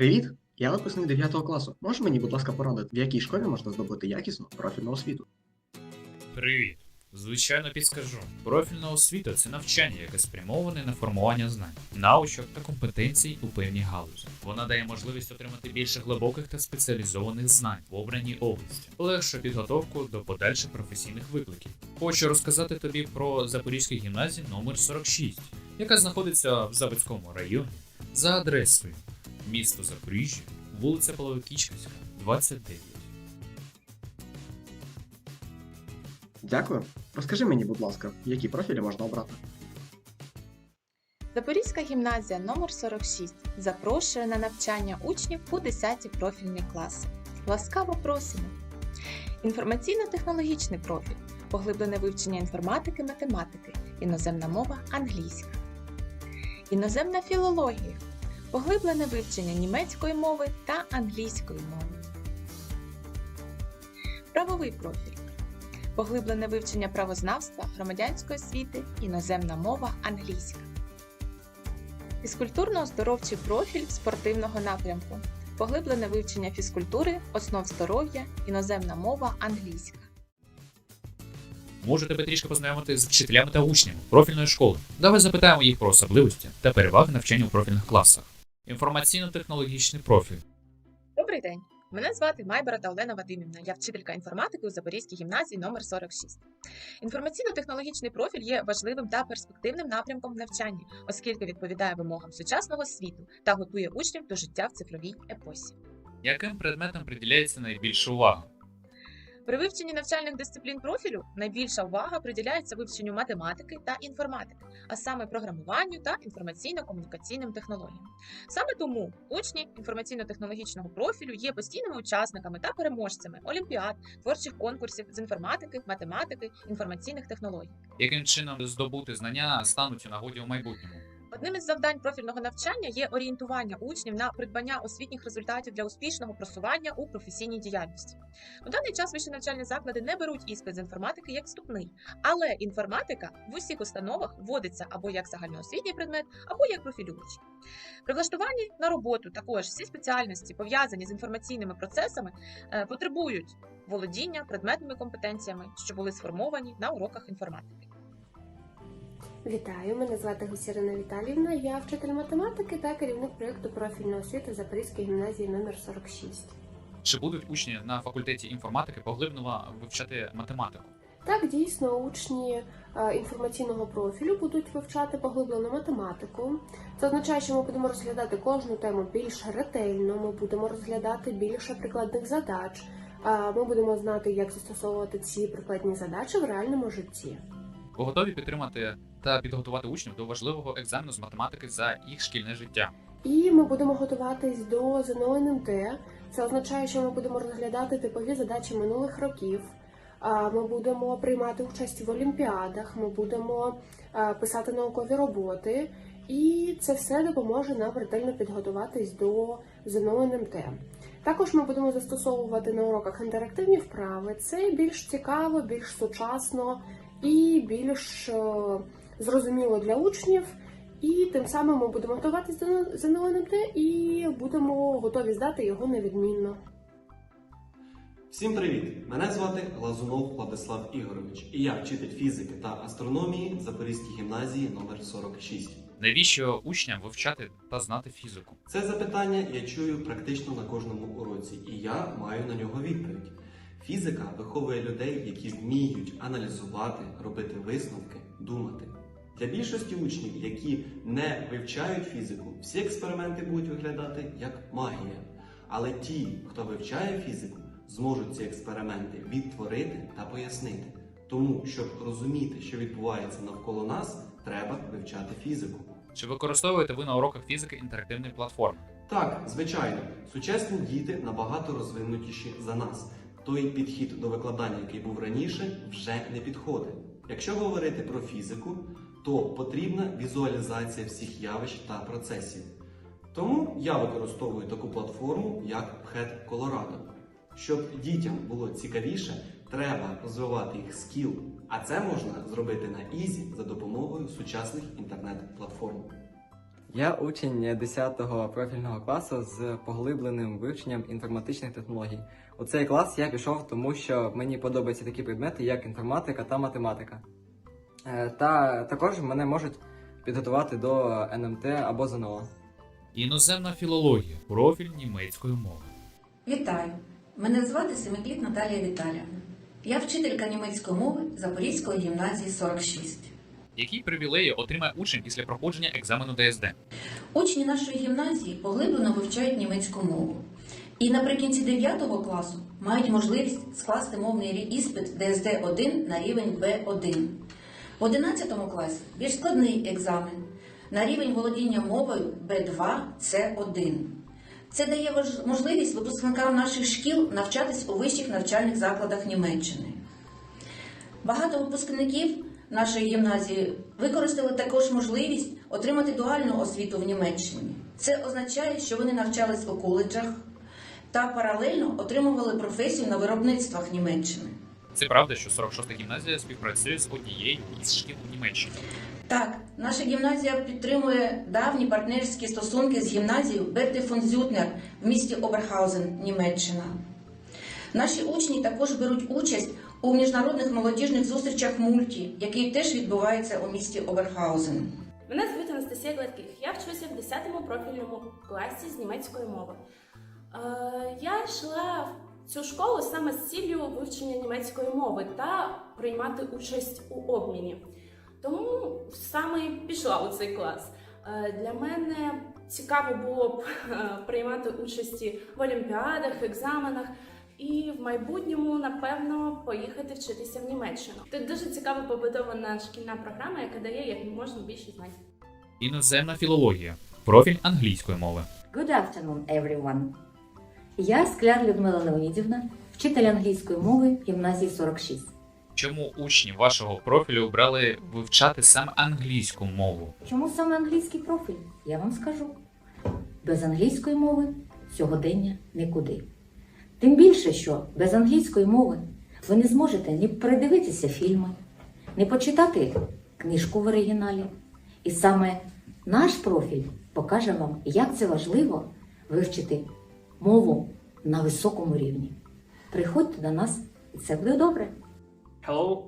Привіт! Я випускник 9 класу. Можеш мені, будь ласка, порадити, в якій школі можна здобути якісну профільну освіту? Привіт! Звичайно, підскажу. Профільна освіта це навчання, яке спрямоване на формування знань, навичок та компетенцій у певній галузі. Вона дає можливість отримати більше глибоких та спеціалізованих знань в обраній області, легшу підготовку до подальших професійних викликів. Хочу розказати тобі про Запорізьку гімназію номер 46, яка знаходиться в Заводському районі за адресою місто Запоріжжя, вулиця Половикічківська, 29. Дякую. Розкажи мені, будь ласка, які профілі можна обрати? Запорізька гімназія номер 46 запрошує на навчання учнів у 10 профільні класи. Ласкаво просимо! Інформаційно-технологічний профіль, поглиблене вивчення інформатики, математики, іноземна мова англійська. Іноземна філологія, поглиблене вивчення німецької мови та англійської мови. Правовий профіль. Поглиблене вивчення правознавства, громадянської освіти, іноземна мова англійська. Фізкультурно-оздоровчий профіль спортивного напрямку. Поглиблене вивчення фізкультури, основ здоров'я, іноземна мова англійська. Можу тебе трішки познайомити з вчителями та учнями профільної школи. Давай запитаємо їх про особливості та переваги навчання у профільних класах. Інформаційно-технологічний профіль. Добрий день! Мене звати Майберата Олена Вадимівна. Я вчителька інформатики у Запорізькій гімназії номер 46. Інформаційно-технологічний профіль є важливим та перспективним напрямком в навчанні, оскільки відповідає вимогам сучасного світу та готує учнів до життя в цифровій епосі. Яким предметам приділяється найбільша увага? При вивченні навчальних дисциплін профілю найбільша увага приділяється вивченню математики та інформатики, а саме програмуванню та інформаційно-комунікаційним технологіям. Саме тому учні інформаційно-технологічного профілю є постійними учасниками та переможцями олімпіад, творчих конкурсів з інформатики, математики, інформаційних технологій. Яким чином здобути знання стануть у нагоді у майбутньому? Одним із завдань профільного навчання є орієнтування учнів на придбання освітніх результатів для успішного просування у професійній діяльності. У даний час вищі навчальні заклади не беруть іспит з інформатики як вступний, але інформатика в усіх установах вводиться або як загальноосвітній предмет, або як профілюючий. При влаштуванні на роботу також всі спеціальності, пов'язані з інформаційними процесами, е, потребують володіння предметними компетенціями, що були сформовані на уроках інформатики. Вітаю, мене звати Гусірина Віталіївна. Я вчитель математики та керівник проєкту профільної освіти Запорізької гімназії номер 46. Чи будуть учні на факультеті інформатики поглиблено вивчати математику? Так, дійсно, учні е, інформаційного профілю будуть вивчати поглиблену математику. Це означає, що ми будемо розглядати кожну тему більш ретельно. Ми будемо розглядати більше прикладних задач. Ми будемо знати, як застосовувати ці прикладні задачі в реальному житті. Готові підтримати та підготувати учнів до важливого екзамену з математики за їх шкільне життя? І ми будемо готуватись до ЗНО НМТ. Це означає, що ми будемо розглядати типові задачі минулих років. Ми будемо приймати участь в олімпіадах, ми будемо писати наукові роботи, і це все допоможе нам ретельно підготуватись до ЗНО НМТ. Також ми будемо застосовувати на уроках інтерактивні вправи. Це більш цікаво, більш сучасно і більш е, зрозуміло для учнів. І тим самим ми будемо готуватися до ЗНО НМТ і будемо готові здати його невідмінно. Всім привіт! Мене звати Глазунов Владислав Ігорович, і я вчитель фізики та астрономії Запорізькій гімназії номер 46. Навіщо учням вивчати та знати фізику? Це запитання я чую практично на кожному уроці, і я маю на нього відповідь. Фізика виховує людей, які вміють аналізувати, робити висновки, думати. Для більшості учнів, які не вивчають фізику, всі експерименти будуть виглядати як магія. Але ті, хто вивчає фізику, зможуть ці експерименти відтворити та пояснити. Тому, щоб розуміти, що відбувається навколо нас, треба вивчати фізику. Чи використовуєте ви на уроках фізики інтерактивні платформи? Так, звичайно, сучасні діти набагато розвинутіші за нас. Той підхід до викладання, який був раніше, вже не підходить. Якщо говорити про фізику, то потрібна візуалізація всіх явищ та процесів. Тому я використовую таку платформу, як PHET Colorado. Щоб дітям було цікавіше, треба розвивати їх скіл, а це можна зробити на ізі за допомогою сучасних інтернет-платформ. Я учень 10-го профільного класу з поглибленим вивченням інформатичних технологій. У цей клас я пішов, тому що мені подобаються такі предмети, як інформатика та математика. Е, Та також мене можуть підготувати до НМТ або ЗНО. Іноземна філологія, профіль німецької мови. Вітаю! Мене звати Семикліт Наталія Віталіївна. Я вчителька німецької мови Запорізької гімназії 46. Які привілеї отримає учень після проходження екзамену ДСД? Учні нашої гімназії поглиблено вивчають німецьку мову. І наприкінці 9 класу мають можливість скласти мовний іспит ДСД-1 на рівень Б1. В 11 класі більш складний екзамен на рівень володіння мовою Б2 С1. Це дає можливість випускникам наших шкіл навчатись у вищих навчальних закладах Німеччини. Багато випускників нашої гімназії використали також можливість отримати дуальну освіту в Німеччині. Це означає, що вони навчались у коледжах та паралельно отримували професію на виробництвах Німеччини. Це правда, що 46-та гімназія співпрацює з однією із шкіл у Німеччині. Так, наша гімназія підтримує давні партнерські стосунки з гімназією Берти фон Зютнер в місті Оберхаузен, Німеччина. Наші учні також беруть участь у міжнародних молодіжних зустрічах мульті, який теж відбувається у місті Оберхаузен. Мене звуть Анастасія Гладких. Я вчуся в 10-му профільному класі з німецької мови. Е, я йшла в цю школу саме з ціллю вивчення німецької мови та приймати участь у обміні. Тому саме пішла у цей клас. Е, для мене цікаво було б е, приймати участі в олімпіадах, екзаменах. І в майбутньому, напевно, поїхати вчитися в Німеччину. Тут дуже цікаво побудована шкільна програма, яка дає як можна більше знань. Іноземна філологія, профіль англійської мови. Good afternoon, everyone. Я Скляр Людмила Леонідівна, вчитель англійської мови гімназії 46. Чому учні вашого профілю обрали вивчати саме англійську мову? Чому саме англійський профіль? Я вам скажу. Без англійської мови сьогодення нікуди. Тим більше, що без англійської мови ви не зможете ні передивитися фільми, ні почитати книжку в оригіналі. І саме наш профіль покаже вам, як це важливо вивчити мову на високому рівні. Приходьте до нас, і це буде добре. Hello,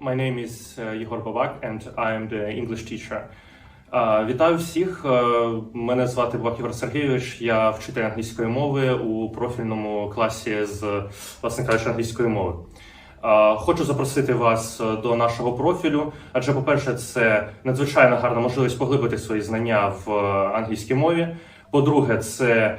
my name is uh, Єгор Бабак and I am the English teacher. Вітаю всіх. Uh, мене звати Бак Єгор Сергійович. Я вчитель англійської мови у профільному класі з власне кажучи англійської мови. Хочу запросити вас uh, до нашого профілю, адже, по-перше, це надзвичайно гарна можливість поглибити свої знання в uh, англійській мові. По-друге, це Е,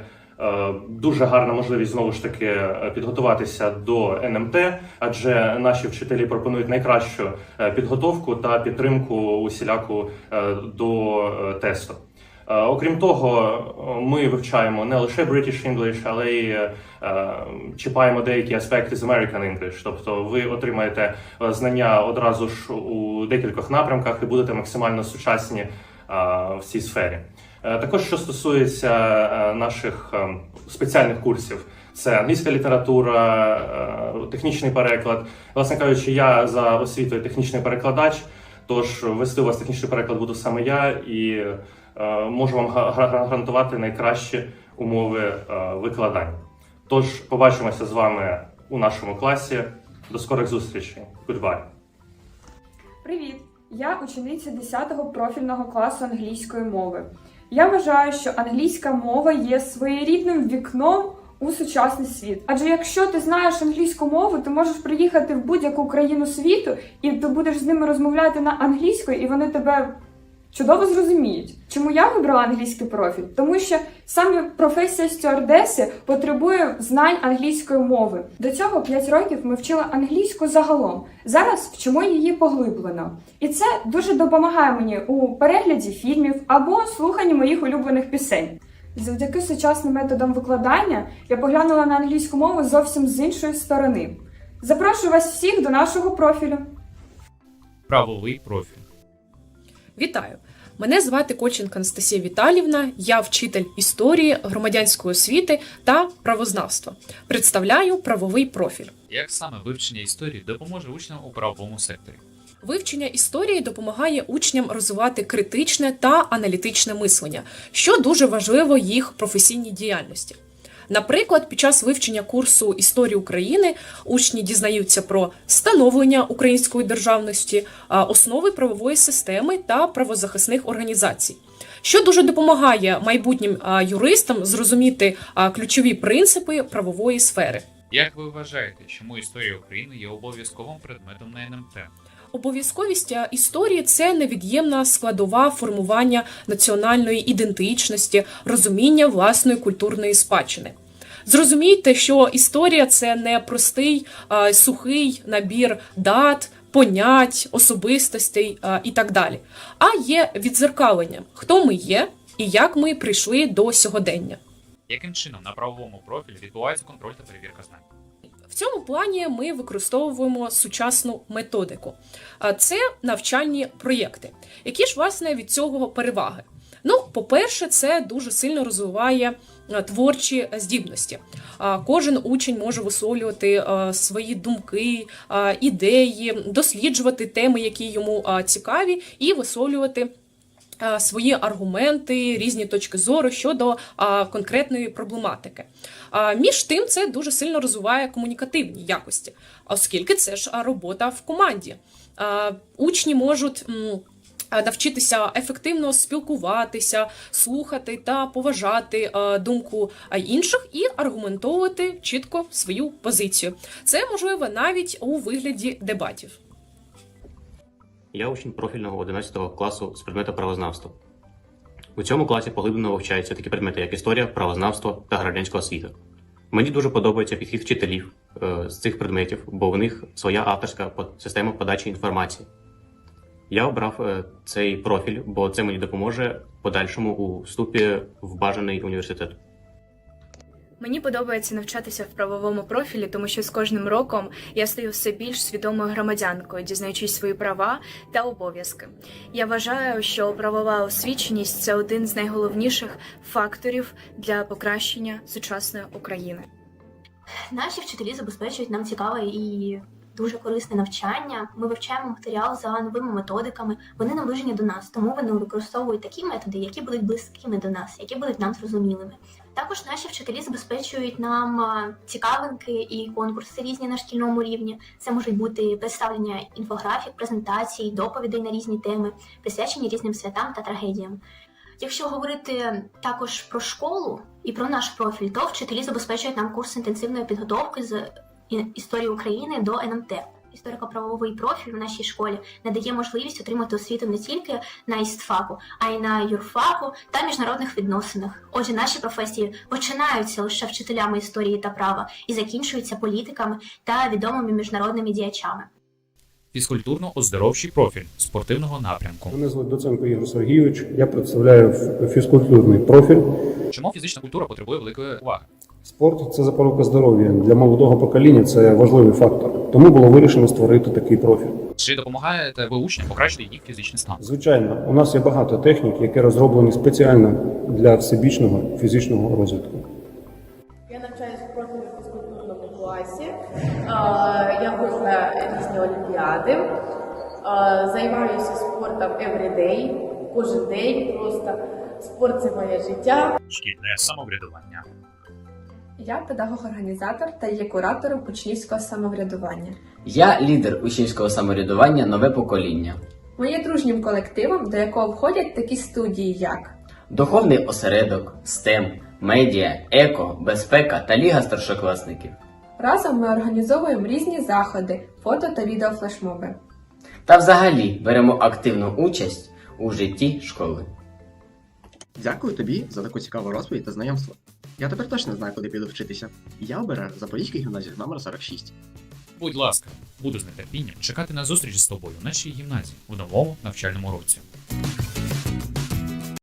Дуже гарна можливість знову ж таки е, підготуватися до НМТ, адже наші вчителі пропонують найкращу е, підготовку та підтримку усіляку е, до е, тесту. Е, Окрім того, е, ми вивчаємо не лише British English, але й е, е, чіпаємо деякі аспекти з American English. Тобто ви отримаєте е, знання одразу ж у декількох напрямках і будете максимально сучасні е, в цій сфері. Е, Також що стосується е, наших е, спеціальних курсів, це англійська література, технічний переклад. Власне кажучи, я за освітою технічний перекладач, тож вести у вас технічний переклад буду саме я і можу вам га- га- гарантувати найкращі умови викладання. Тож побачимося з вами у нашому класі. До скорих зустрічей. Goodbye. Привіт! Я учениця 10-го профільного класу англійської мови. Я вважаю, що англійська мова є своєрідним вікном у сучасний світ. Адже якщо ти знаєш англійську мову, ти можеш приїхати в будь-яку країну світу, і ти будеш з ними розмовляти на англійською, і вони тебе чудово зрозуміють. Чому я вибрала англійський профіль? Тому що саме професія стюардеси потребує знань англійської мови. До цього 5 років ми вчили англійську загалом. Зараз вчимо її поглиблено. І це дуже допомагає мені у перегляді фільмів або слуханні моїх улюблених пісень. Завдяки сучасним методам викладання я поглянула на англійську мову зовсім з іншої сторони. Запрошую вас всіх до нашого профілю. Правовий профіль. Вітаю! Мене звати Коченко Анастасія Віталівна, я вчитель історії, громадянської освіти та правознавства. Представляю правовий профіль. Як саме вивчення історії допоможе учням у правовому секторі? Вивчення історії допомагає учням розвивати критичне та аналітичне мислення, що дуже важливо їх професійній діяльності. Наприклад, під час вивчення курсу історії України учні дізнаються про становлення української державності, основи правової системи та правозахисних організацій, що дуже допомагає майбутнім юристам зрозуміти ключові принципи правової сфери. Як ви вважаєте, чому історія України є обов'язковим предметом на НМТ? Обов'язковість історії це невід'ємна складова формування національної ідентичності, розуміння власної культурної спадщини. Зрозумійте, що історія це не простий сухий набір дат, понять, особистостей а, і так далі, а є відзеркаленням, хто ми є і як ми прийшли до сьогодення. Яким чином на правовому профілі відбувається контроль та перевірка знань? В цьому плані ми використовуємо сучасну методику. А Це навчальні проєкти. Які ж власне від цього переваги? Ну, по-перше, це дуже сильно розвиває творчі здібності. Кожен учень може висловлювати е, свої думки, е, ідеї, досліджувати теми, які йому е, цікаві, і висловлювати е, свої аргументи, різні точки зору щодо а, конкретної проблематики. А, між тим, це дуже сильно розвиває комунікативні якості, оскільки це ж робота в команді. А, учні можуть. Навчитися ефективно спілкуватися, слухати та поважати е, думку інших і аргументовувати чітко свою позицію. Це можливо навіть у вигляді дебатів. Я учень профільного 11 класу з предмету правознавства. У цьому класі поглиблено вивчаються такі предмети, як історія, правознавство та громадянська освіта. Мені дуже подобається підхід вчителів е, з цих предметів, бо в них своя авторська система подачі інформації. Я обрав е, цей профіль, бо це мені допоможе в подальшому у вступі в бажаний університет. Мені подобається навчатися в правовому профілі, тому що з кожним роком я стаю все більш свідомою громадянкою, дізнаючись свої права та обов'язки. Я вважаю, що правова освіченість це один з найголовніших факторів для покращення сучасної України. Наші вчителі забезпечують нам цікаве і дуже корисне навчання. Ми вивчаємо матеріал за новими методиками. Вони наближені до нас, тому вони використовують такі методи, які будуть близькими до нас, які будуть нам зрозумілими. Також наші вчителі забезпечують нам цікавинки і конкурси різні на шкільному рівні. Це можуть бути представлення інфографік, презентацій, доповідей на різні теми, присвячені різним святам та трагедіям. Якщо говорити також про школу і про наш профіль, то вчителі забезпечують нам курс інтенсивної підготовки з історії України до НМТ. Історико-правовий профіль в нашій школі надає можливість отримати освіту не тільки на істфаку, а й на юрфаку та міжнародних відносинах. Отже, наші професії починаються лише вчителями історії та права і закінчуються політиками та відомими міжнародними діячами. Фізкультурно-оздоровчий профіль спортивного напрямку. Мене звуть Доценко Ігор Сергійович. Я представляю фізкультурний профіль. Чому фізична культура потребує великої уваги? Спорт це запорука здоров'я. Для молодого покоління це важливий фактор. Тому було вирішено створити такий профіль. Чи допомагаєте ви учням покращити їх фізичний стан? Звичайно, у нас є багато технік, які розроблені спеціально для всебічного фізичного розвитку. Я навчаюся в профілі фізкультурному класі. Я ходжу на різні олімпіади. Займаюся спортом everyday, кожен день просто. Спорт це моє життя. Шкільне самоврядування. Я педагог-організатор та є куратором учнівського самоврядування. Я лідер учнівського самоврядування нове покоління, Ми є дружнім колективом, до якого входять такі студії, як духовний осередок, STEM, медіа, еко, безпека та ліга старшокласників. разом ми організовуємо різні заходи, фото та відеофлешмоби. Та взагалі беремо активну участь у житті школи. Дякую тобі за таку цікаву розповідь та знайомство. Я тепер точно знаю, куди піду вчитися. Я обираю Запорізьку гімназію номер 46. Будь ласка, буду з нетерпінням чекати на зустріч з тобою в нашій гімназії у новому навчальному році.